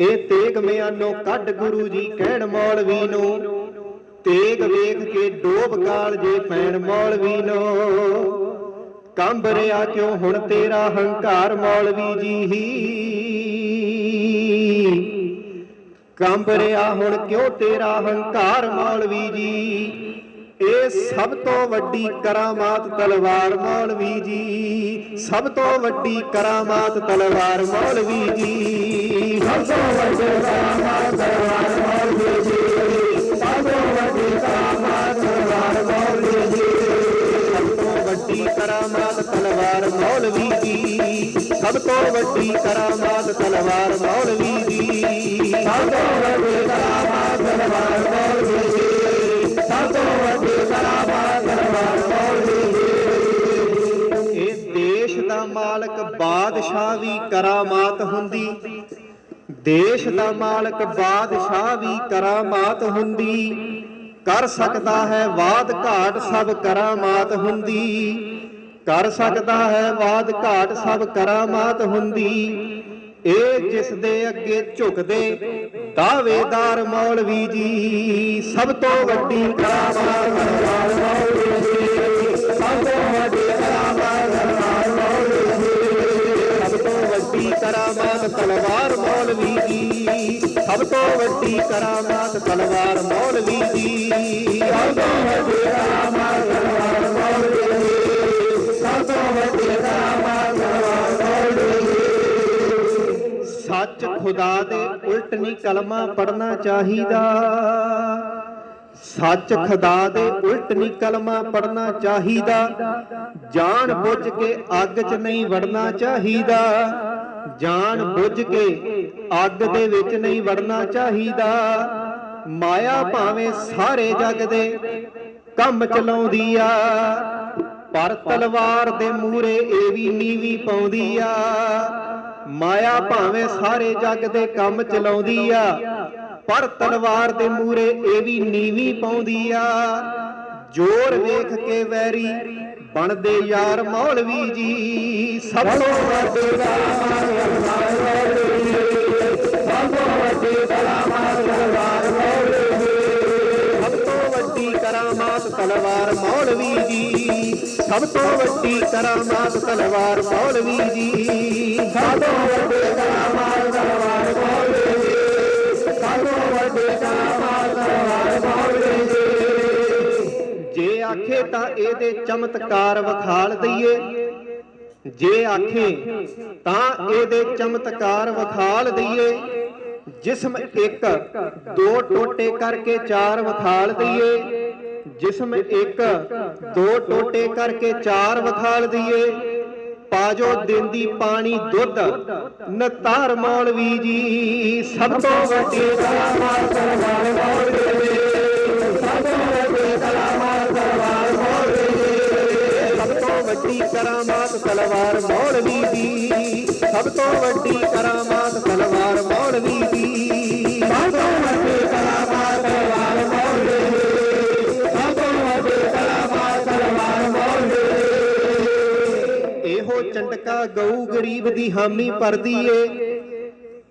ਇਹ ਤੇਗ ਮਿਆਨੋ ਕੱਢ ਗੁਰੂ ਜੀ ਕਹਿਣ ਮੌਲਵੀ ਨੂੰ। ਤੇਗ ਵੇਖ ਕੇ ਡੋਬ ਕਾਲ ਜੇ ਪੈਣ ਮੌਲਵੀ ਨੂੰ। ਕੰਬ ਰਿਆ ਕਿਉਂ ਹੁਣ ਤੇਰਾ ਹੰਕਾਰ ਮੌਲਵੀ ਜੀ? ਕੰਬ ਰਿਆ ਹੁਣ ਕਿਉਂ ਤੇਰਾ ਹੰਕਾਰ ਮੌਲਵੀ ਜੀ? ਇਹ ਸਭ ਤੋਂ ਵੱਡੀ ਕਰਾਮਾਤ ਤਲਵਾਰ ਮੌਲਵੀ ਜੀ। ਸਭ ਤੋਂ ਵੱਡੀ ਕਰਾਮਾਤ ਤਲਵਾਰ ਮੌਲਵੀ ਜੀ। ਸਭ ਤੋਂ ਵੱਡੀ ਕਰਾਮਾਤ ਤਲਵਾਰ ਮੌਲਵੀ ਜੀ। ਸਭ ਤੋਂ ਵੱਡੀ ਕਰਾਮਾਤ ਤਲਵਾਰ ਮੌਲਵੀ ਜੀ। ਸਭ ਤੋਂ ਵੱਡੀ ਕਰਾਮਾਤ ਤਲਵਾਰ ਮੌਲਵੀ ਜੀ। ਸਭ ਤੋਂ ਵੱਡੀ ਕਰਾਮਾਤ ਤਲਵਾਰ ਮੌਲਵੀ ਜੀ। ਸਭ ਤੋਂ ਵੱਡੀ ਕਰਾਮਾਤ ਤਲਵਾਰ ਬਾਦਸ਼ਾਹ ਵੀ ਕਰਾਮਾਤ ਹੁੰਦੀ। ਦੇਸ਼ ਦਾ ਮਾਲਕ ਬਾਦਸ਼ਾਹ ਵੀ ਕਰਾਮਾਤ ਹੁੰਦੀ। ਕਰ ਸਕਦਾ ਹੈ ਵਾਦ ਘਾਟ ਸਭ ਕਰਾਮਾਤ ਹੁੰਦੀ। ਕਰ ਸਕਦਾ ਹੈ ਵਾਦ ਘਾਟ ਸਭ ਕਰਾਮਾਤ ਹੁੰਦੀ। ਇਹ ਜਿਸ ਦੇ ਅੱਗੇ ਝੁਕਦੇ ਦਾਅਵੇਦਾਰ ਮੌਲਵੀ ਜੀ, ਸਭ ਤੋਂ ਵੱਡੀ ਕਰਾਮਾਤ। ਮੌਲਵੀ ਜੀ ਵੱਡੀ ਕਰਾਮਾਤ ਤਲਵਾਰ ਮੌਲਵੀ ਜੀ। ਸਭ ਵੱਡੀ ਕਰਾਮਾਤ ਤਲਵਾਰ ਮੌਲਵੀ ਜੀ। ਸਭ ਵੱਡੀ ਕਰਾਮਾਤ ਤਲਵਾਰ ਮੌਲਵੀ ਜੀ। ਸੱਚ ਖੁਦਾ ਦੇ ਉਲਟ ਨਹੀਂ ਕਲਮਾ ਪੜਨਾ ਚਾਹੀਦਾ। ਸੱਚ ਖੁਦਾ ਦੇ ਉਲਟ ਨਹੀਂ ਕਲਮਾ ਪੜਨਾ ਚਾਹੀਦਾ। ਜਾਣ ਬੁੱਝ ਕੇ ਅੱਗ 'ਚ ਨਹੀਂ ਵੜਨਾ ਚਾਹੀਦਾ। ਜਾਣ ਬੁੱਝ ਕੇ ਅੱਗ ਦੇ ਵਿੱਚ ਨਹੀਂ ਵੜਨਾ ਚਾਹੀਦਾ। ਮਾਇਆ ਭਾਵੇਂ ਸਾਰੇ ਜਗ ਦੇ ਕੰਮ ਚਲਾਉਂਦੀ ਆ, ਪਰ ਤਲਵਾਰ ਦੇ ਮੂਰੇ ਇਹ ਵੀ ਨੀਵੀਂ ਪਾਉਂਦੀ ਆ। ਮਾਇਆ ਭਾਵੇਂ ਸਾਰੇ ਜਗ ਦੇ ਕੰਮ ਚਲਾਉਂਦੀ ਆ, ਪਰ ਤਲਵਾਰ ਦੇ ਮੂਰੇ ਇਹ ਵੀ ਨੀਵੀਂ ਪਾਉਂਦੀ ਆ। ਜੋਰ ਵੇਖ ਕੇ ਵੈਰੀ ਬਣਦੇ ਯਾਰ ਮੌਲਵੀ ਜੀ। ਸਭ ਤੋਂ ਵੱਡੇ ਕਲਾਮਾਰ ਮੌਲਵੀ ਸਭ ਤੋਂ ਵੱਡੇ ਕਲਾਮਾਰ ਤਲਵਾਰ ਮੌਲਵੀ ਸਭ ਤੋਂ ਵੱਡੀ ਕਰਾਮਾਤ ਤਲਵਾਰ ਮੌਲਵੀ ਜੀ। ਸਭ ਤੋਂ ਵੱਡੀ ਕਰਾਮਾਤ ਤਲਵਾਰ ਮੌਲਵੀ ਜੀ। ਸਭ ਤੋਂ ਵੱਡੇ ਕਰਾਮਾਤ ਤਲਵਾਰ ਤਾਂ ਇਹਦੇ ਚਮਤਕਾਰ ਵਿਖਾਲ ਦਈਏ। ਜੇ ਆਖੇ, ਤਾਂ ਇਹਦੇ ਚਮਤਕਾਰ ਵਿਖਾਲ ਦਈਏ। ਜਿਸਮ ਇੱਕ, ਦੋ ਟੋਟੇ ਕਰਕੇ ਚਾਰ ਵਿਖਾਲ ਦਈਏ। ਜਿਸਮ ਇੱਕ, ਦੋ ਟੋਟੇ ਕਰਕੇ ਚਾਰ ਵਿਖਾਲ ਦਈਏ। ਪਾਜੋ ਦਿੰਦੀ ਪਾਣੀ ਦੁੱਧ, ਨਤਾਰ ਮੌਲਵੀ ਜੀ, ਸਭ ਤੋਂ ਵੱਡੀ ਕਲਾਮਾਰ ਤਲਵਾਰ ਮੌਲਵੀ ਕਰਾਮਾਤ ਤਲਵਾਰ ਮੌਲਵੀ ਦੀ। ਸਭ ਤੋਂ ਵੱਡੀ ਕਰਾਮਾਤ ਤਲਵਾਰ ਮੌਲਵੀ ਦੀ। ਸਭ ਤੋਂ ਵੱਡੀ ਕਰਾਮਾਤ ਤਲਵਾਰ ਮੌਲਵੀ ਦੀ। ਸਭ ਤੋਂ ਵੱਡੀ ਕਰਾਮਾਤ ਤਲਵਾਰ ਮੌਲਵੀ ਇਹੋ ਚੰਡਕਾ ਗਊ ਗਰੀਬ ਦੀ ਹਾਮੀ ਪਰਦੀ ਏ।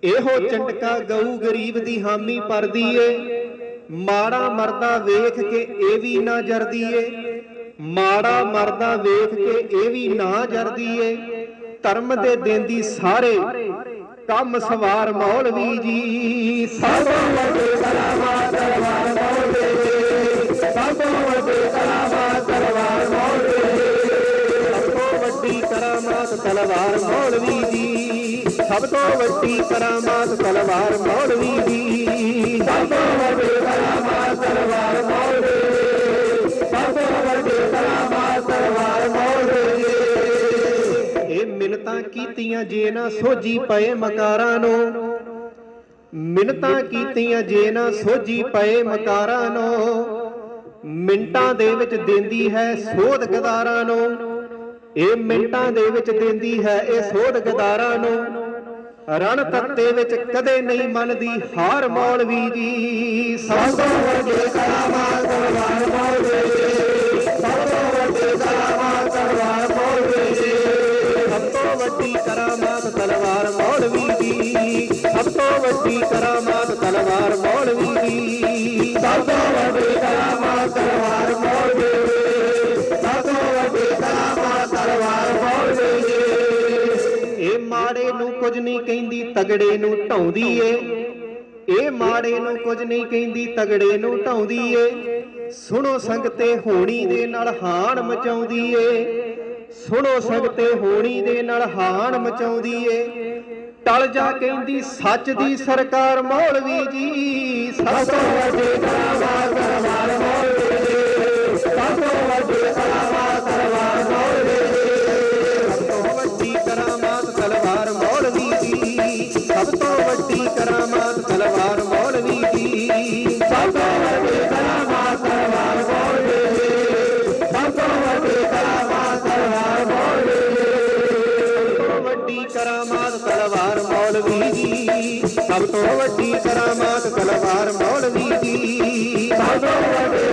ਇਹੋ ਚੰਡਕਾ ਗਊ ਗਰੀਬ ਦੀ ਹਾਮੀ ਪਰਦੀ ਏ। ਮਾੜਾ ਮਰਦਾ ਵੇਖ ਕੇ ਇਹ ਵੀ ਨਾ ਜਰਦੀ ਏ। ਮਾੜਾ ਮਰਦਾ ਵੇਖ ਕੇ ਇਹ ਵੀ ਨਾ ਜਰਦੀ ਏ। ਧਰਮ ਦੇ ਦੇਂਦੀ ਸਾਰੇ, ਕੰਮ ਸਵਾਰ ਮੌਲਵੀ ਜੀ। ਸਭ ਤੋਂ ਵੱਡੇ ਕਲਾਮਾਰ ਮੌਲਵੀ ਸਭ ਤੋਂ ਵੱਡੇ ਕਲਾਮਾਰ ਮੌਲਵੀ ਸਭ ਤੋਂ ਵੱਡੀ ਕਰਾਮਾਤ ਤਲਵਾਰ ਮੌਲਵੀ ਜੀ। ਸਭ ਤੋਂ ਵੱਡੀ ਕਰਾਮਾਤ ਤਲਵਾਰ ਮੌਲਵੀ ਜੀ। ਸਭ ਤੋਂ ਵੱਡੀ ਕਰਾਮਾਤ ਤਲਵਾਰ ਕੀਤੀਆਂ ਜੇ ਨਾ ਸੋਝੀ ਪਏ ਮਕਾਰਾਂ ਨੂੰ। ਮਿੰਨਤਾਂ ਕੀਤੀਆਂ ਜੇ ਨਾ ਸੋਝੀ ਪਏ ਮਕਾਰਾਂ ਨੂੰ। ਮਿੰਟਾਂ ਦੇ ਵਿੱਚ ਦਿੰਦੀ ਹੈ ਸੋਧ ਗਦਾਰਾਂ ਨੂੰ। ਇਹ ਮਿੰਟਾਂ ਦੇ ਵਿੱਚ ਦਿੰਦੀ ਹੈ ਇਹ ਸੋਧ ਗਦਾਰਾਂ ਨੂੰ। ਰਣ ਤੱਤੇ ਵਿੱਚ ਕਦੇ ਨਹੀਂ ਮੰਨਦੀ ਹਾਰ ਮੌਲਵੀ ਜੀ। ਸਭ ਤੋਂ ਵੱਡੇ ਕਰਾਮਾਤ ਤਲਵਾਰ ਮੌਲਵੀ ਤੋਂ ਵੱਡੀ ਕਰਾਮਾਤ ਤਲਵਾਰ ਮੌਲਵੀ ਦੀ। ਸਭ ਤੋਂ ਵੱਡੀ ਕਰਾਮਾਤ ਤਲਵਾਰ ਮੌਲਵੀ ਦੀ। ਸਭ ਤੋਂ ਵੱਡੀ ਕਰਾਮਾਤ ਤਲਵਾਰ ਮੌਲਵੀ ਦੀ। ਸਭ ਤੋਂ ਵੱਡੀ ਕਰਾਮਾਤ ਤਲਵਾਰ ਮੌਲਵੀ ਦੀ। ਇਹ ਮਾੜੇ ਨੂੰ ਕੁਝ ਨਹੀਂ ਕਹਿੰਦੀ, ਤਗੜੇ ਨੂੰ ਢਾਉਂਦੀ ਏ। ਇਹ ਮਾੜੇ ਨੂੰ ਕੁਝ ਨਹੀਂ ਕਹਿੰਦੀ, ਤਗੜੇ ਨੂੰ ਢਾਉਂਦੀ ਏ। ਸੁਣੋ ਸੰਗਤੇ, ਹੋਣੀ ਦੇ ਨਾਲ ਹਾਣ ਮਚਾਉਂਦੀ ਏ। ਸੁਣੋ ਸੰਗਤੇ ਹੋਣੀ ਦੇ ਨਾਲ ਹਾਣ ਮਚਾਉਂਦੀ ਏ। ਟਲ ਜਾ ਕਹਿੰਦੀ, ਸੱਚ ਦੀ ਸਰਕਾਰ ਮੌਲਵੀ ਜੀ। ਸਭ ਤੋਂ ਵੱਡੀ ਦੀ ਸਭ ਤੋਂ ਵੱਡੀ ਕਰਾਮਾਤ ਤਲਵਾਰ ਮੌਲਵੀ ਦੀ। ਸਭ ਤੋਂ